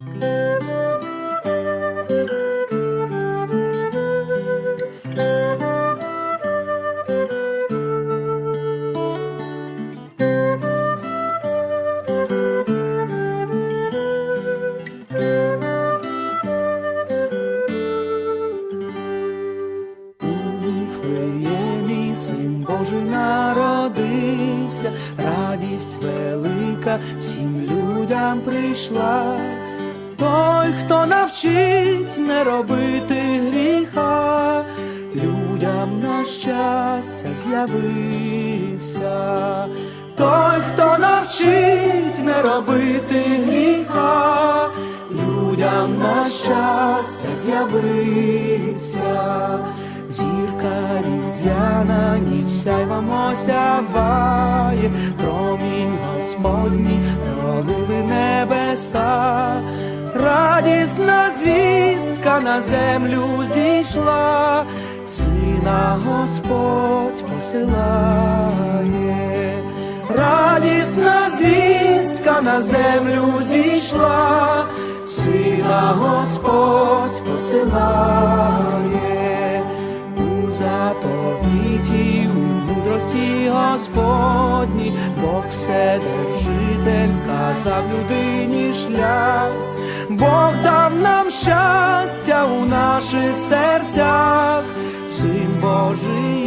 Син Божий народився, радість велика всім людям прийшла. Той, хто навчить не робити гріха, людям на щастя з'явився. Той, хто навчить не робити гріха, людям на щастя з'явився. Зірка різдвяна ніч сяйвом осяває, промінь Господній пролили небеса, радісна звістка на землю зійшла, сина Господь посилає, радісна звістка на землю зійшла, сина Господь посилає. У заповіті, у мудрості Господній, Бог вседержитель вказав людині шлях, Бог дав нам щастя у наших серцях, Син Божий